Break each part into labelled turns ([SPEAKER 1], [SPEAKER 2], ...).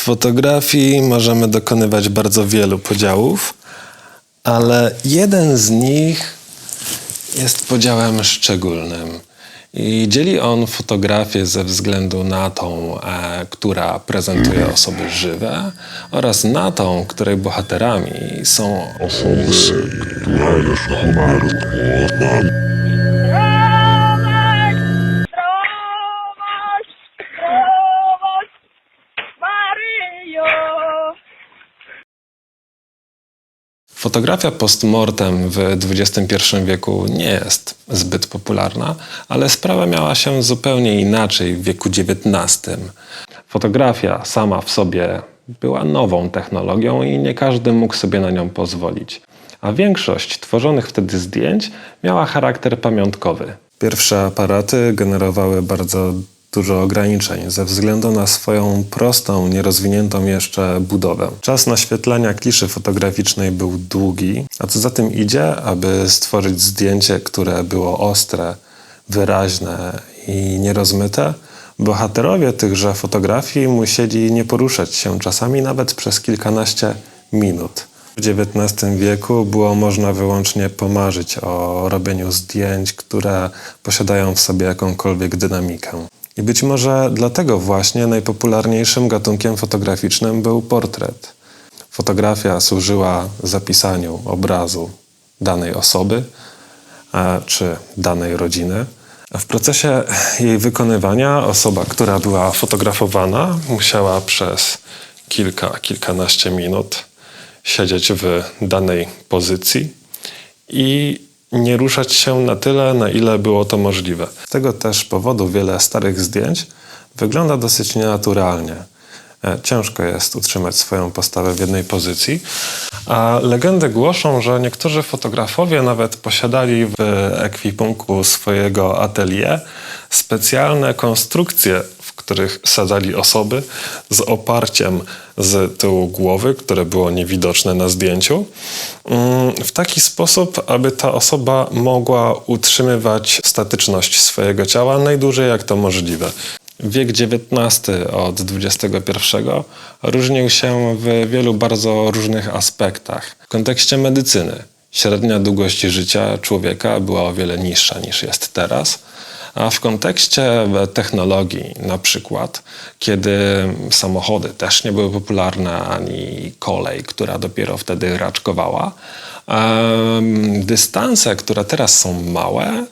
[SPEAKER 1] fotografii możemy dokonywać bardzo wielu podziałów, ale jeden z nich jest podziałem szczególnym. I dzieli on fotografię ze względu na tą, e, która prezentuje osoby żywe oraz na tą, której bohaterami są
[SPEAKER 2] Osoby, która jest numer
[SPEAKER 1] Fotografia postmortem w XXI wieku nie jest zbyt popularna, ale sprawa miała się zupełnie inaczej w wieku XIX. Fotografia sama w sobie była nową technologią i nie każdy mógł sobie na nią pozwolić. A większość tworzonych wtedy zdjęć miała charakter pamiątkowy. Pierwsze aparaty generowały bardzo dużo ograniczeń ze względu na swoją prostą, nierozwiniętą jeszcze budowę. Czas naświetlania kliszy fotograficznej był długi, a co za tym idzie, aby stworzyć zdjęcie, które było ostre, wyraźne i nierozmyte, bohaterowie tychże fotografii musieli nie poruszać się czasami nawet przez kilkanaście minut. W XIX wieku było można wyłącznie pomarzyć o robieniu zdjęć, które posiadają w sobie jakąkolwiek dynamikę. I być może dlatego właśnie najpopularniejszym gatunkiem fotograficznym był portret. Fotografia służyła zapisaniu obrazu danej osoby a, czy danej rodziny. W procesie jej wykonywania osoba, która była fotografowana, musiała przez kilka, kilkanaście minut siedzieć w danej pozycji i nie ruszać się na tyle, na ile było to możliwe. Z tego też powodu wiele starych zdjęć wygląda dosyć nienaturalnie. E, Ciężko jest utrzymać swoją postawę w jednej pozycji, a legendy głoszą, że niektórzy fotografowie nawet posiadali w ekwipunku swojego atelier specjalne konstrukcje, których sadzali osoby z oparciem z tyłu głowy, które było niewidoczne na zdjęciu, mm, w taki sposób, aby ta osoba mogła utrzymywać statyczność swojego ciała najdłużej jak to możliwe. Wiek XIX od XXI różnił się w wielu bardzo różnych aspektach. W kontekście medycyny średnia długość życia człowieka była o wiele niższa niż jest teraz. A w kontekście technologii, na przykład, kiedy samochody też nie były popularne, ani kolej, która dopiero wtedy raczkowała, dystanse, które teraz są małe,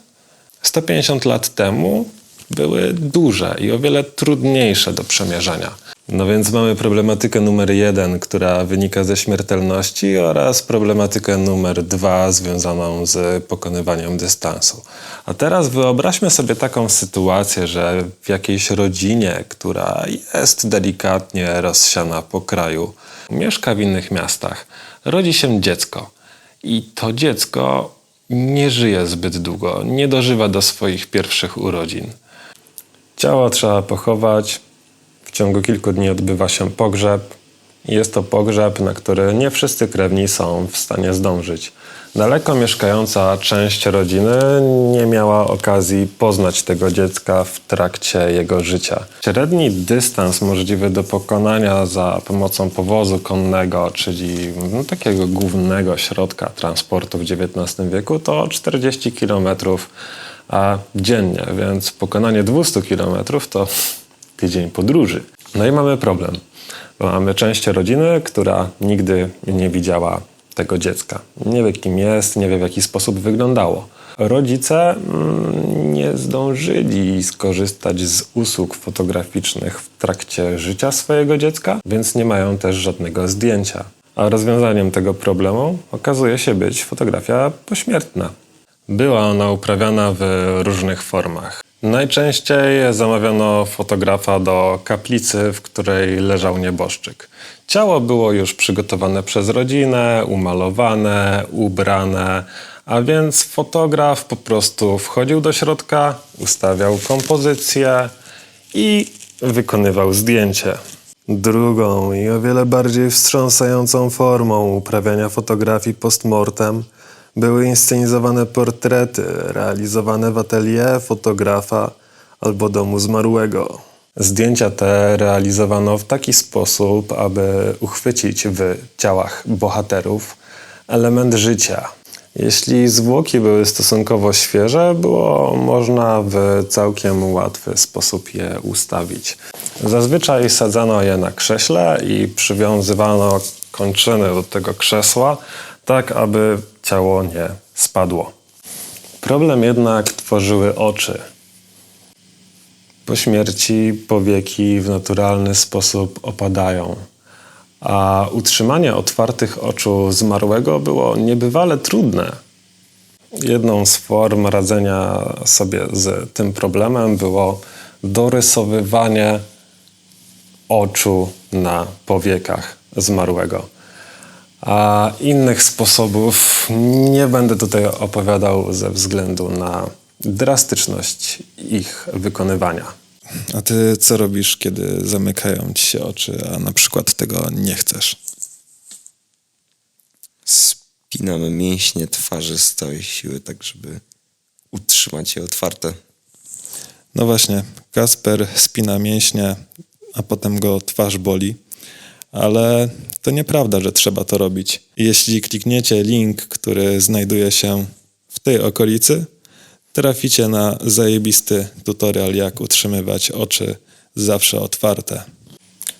[SPEAKER 1] 150 lat temu były duże i o wiele trudniejsze do przemierzania. No więc mamy problematykę numer jeden, która wynika ze śmiertelności oraz problematykę numer dwa związaną z pokonywaniem dystansu. A teraz wyobraźmy sobie taką sytuację, że w jakiejś rodzinie, która jest delikatnie rozsiana po kraju, mieszka w innych miastach, rodzi się dziecko. I to dziecko nie żyje zbyt długo, nie dożywa do swoich pierwszych urodzin. Ciało trzeba pochować. W ciągu kilku dni odbywa się pogrzeb. Jest to pogrzeb, na który nie wszyscy krewni są w stanie zdążyć. Daleko mieszkająca część rodziny nie miała okazji poznać tego dziecka w trakcie jego życia. Średni dystans możliwy do pokonania za pomocą powozu konnego, czyli no, takiego głównego środka transportu w XIX wieku, to 40 kilometrów a dziennie, więc pokonanie 200 km to tydzień podróży. No i mamy problem, mamy część rodziny, która nigdy nie widziała tego dziecka. Nie wie kim jest, nie wie w jaki sposób wyglądało. Rodzice mm, nie zdążyli skorzystać z usług fotograficznych w trakcie życia swojego dziecka, więc nie mają też żadnego zdjęcia. A rozwiązaniem tego problemu okazuje się być fotografia pośmiertna. Była ona uprawiana w różnych formach. Najczęściej zamawiano fotografa do kaplicy, w której leżał nieboszczyk. Ciało było już przygotowane przez rodzinę, umalowane, ubrane, a więc fotograf po prostu wchodził do środka, ustawiał kompozycję i wykonywał zdjęcie. Drugą i o wiele bardziej wstrząsającą formą uprawiania fotografii postmortem były inscenizowane portrety realizowane w atelier fotografa albo domu zmarłego. Zdjęcia te realizowano w taki sposób, aby uchwycić w ciałach bohaterów element życia. Jeśli zwłoki były stosunkowo świeże, było można w całkiem łatwy sposób je ustawić. Zazwyczaj sadzano je na krześle i przywiązywano kończyny do tego krzesła, tak aby ciało nie spadło. Problem jednak tworzyły oczy. Po śmierci powieki w naturalny sposób opadają, a utrzymanie otwartych oczu zmarłego było niebywale trudne. Jedną z form radzenia sobie z tym problemem było dorysowywanie oczu na powiekach zmarłego. A innych sposobów nie będę tutaj opowiadał ze względu na drastyczność ich wykonywania.
[SPEAKER 3] A ty co robisz, kiedy zamykają ci się oczy, a na przykład tego nie chcesz?
[SPEAKER 4] Spinamy mięśnie twarzy z całej siły, tak żeby utrzymać je otwarte.
[SPEAKER 3] No właśnie, Kasper spina mięśnie, a potem go twarz boli. Ale to nieprawda, że trzeba to robić. Jeśli klikniecie link, który znajduje się w tej okolicy, traficie na zajebisty tutorial, jak utrzymywać oczy zawsze otwarte.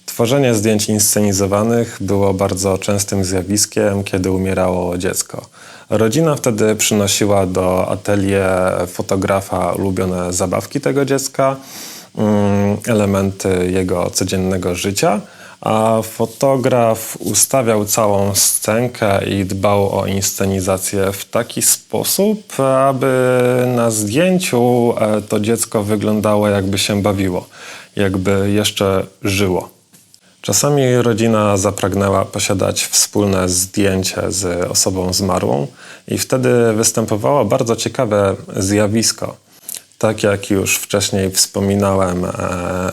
[SPEAKER 1] Tworzenie zdjęć inscenizowanych było bardzo częstym zjawiskiem, kiedy umierało dziecko. Rodzina wtedy przynosiła do atelier fotografa ulubione zabawki tego dziecka, mm, elementy jego codziennego życia, a fotograf ustawiał całą scenkę i dbał o inscenizację w taki sposób, aby na zdjęciu e, to dziecko wyglądało jakby się bawiło, jakby jeszcze żyło. Czasami rodzina zapragnęła posiadać wspólne zdjęcie z osobą zmarłą, i wtedy występowało bardzo ciekawe zjawisko. Tak jak już wcześniej wspominałem, e,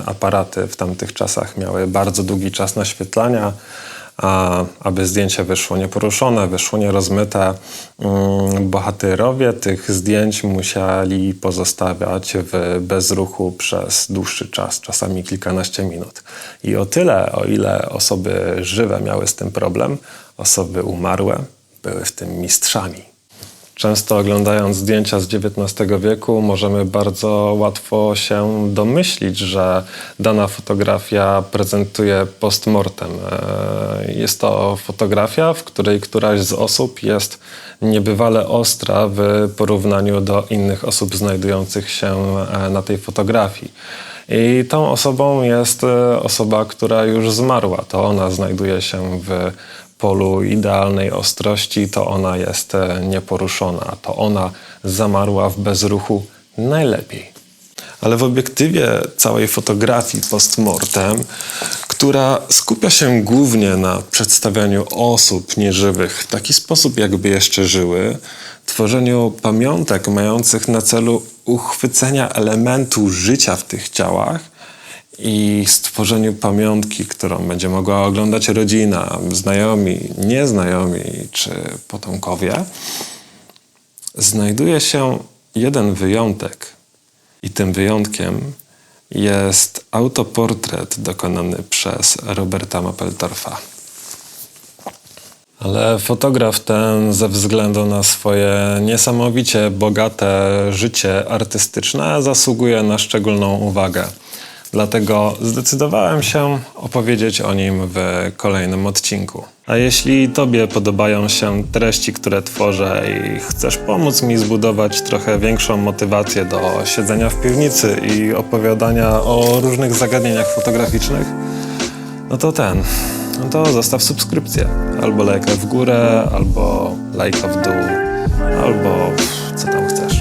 [SPEAKER 1] aparaty w tamtych czasach miały bardzo długi czas naświetlania, a aby zdjęcie wyszło nieporuszone, wyszło nierozmyte, mm, bohaterowie tych zdjęć musieli pozostawiać w bezruchu przez dłuższy czas, czasami kilkanaście minut. I o tyle, o ile osoby żywe miały z tym problem, osoby umarłe były w tym mistrzami. Często oglądając zdjęcia z XIX wieku, możemy bardzo łatwo się domyślić, że dana fotografia prezentuje postmortem. E, Jest to fotografia, w której któraś z osób jest niebywale ostra w porównaniu do innych osób znajdujących się e, na tej fotografii. I tą osobą jest e, osoba, która już zmarła. To ona znajduje się w polu idealnej ostrości, to ona jest e, nieporuszona, to ona zamarła w bezruchu najlepiej. Ale w obiektywie całej fotografii postmortem, która skupia się głównie na przedstawianiu osób nieżywych w taki sposób, jakby jeszcze żyły, tworzeniu pamiątek mających na celu uchwycenia elementu życia w tych ciałach, i stworzeniu pamiątki, którą będzie mogła oglądać rodzina, znajomi, nieznajomi czy potomkowie, znajduje się jeden wyjątek. I tym wyjątkiem jest autoportret dokonany przez Roberta Mapplethorfa. Ale fotograf ten, ze względu na swoje niesamowicie bogate życie artystyczne, zasługuje na szczególną uwagę. Dlatego zdecydowałem się opowiedzieć o nim w kolejnym odcinku. A jeśli Tobie podobają się treści, które tworzę i chcesz pomóc mi zbudować trochę większą motywację do siedzenia w piwnicy i opowiadania o różnych zagadnieniach fotograficznych, no to ten, no to zostaw subskrypcję. Albo lajkę w górę, albo lajka w dół, albo co tam chcesz.